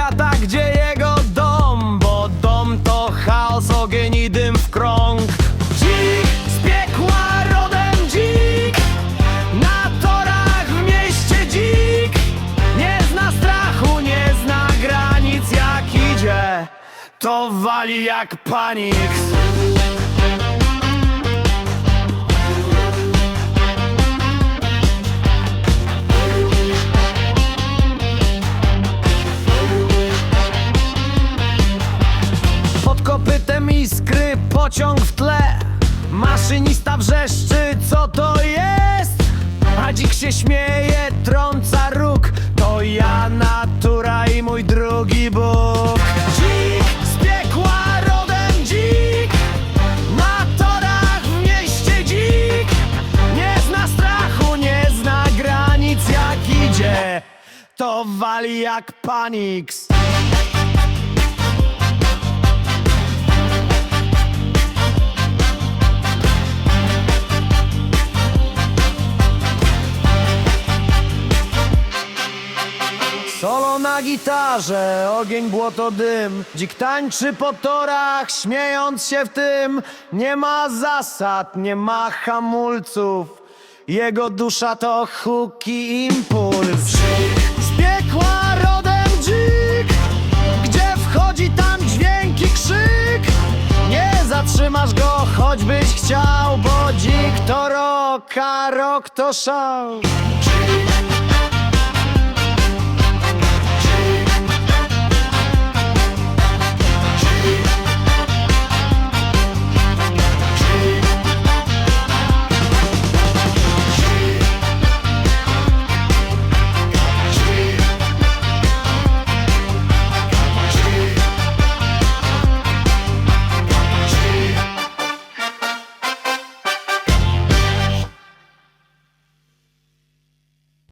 Świata, gdzie jego dom Bo dom to chaos, ogień i dym w krąg. Dzik z piekła rodem dzik Na torach w mieście dzik. Nie zna strachu, nie zna granic Jak idzie, to wali jak panik pociąg w tle. Maszynista wrzeszczy, co to jest? A dzik się śmieje, trąca róg. To ja, natura i mój drugi Bóg. Dzik z piekła rodem dzik. Na torach w mieście dzik. Nie zna strachu, nie zna granic jak idzie. To wali jak paniks na gitarze, ogień, błoto, dym. Dzik tańczy po torach, śmiejąc się w tym. Nie ma zasad, nie ma hamulców. Jego dusza to huk i impuls. Z piekła rodem dzik Gdzie wchodzi tam dźwięk i krzyk. Nie zatrzymasz go, choćbyś chciał Bo dzik to rok, a rok to szał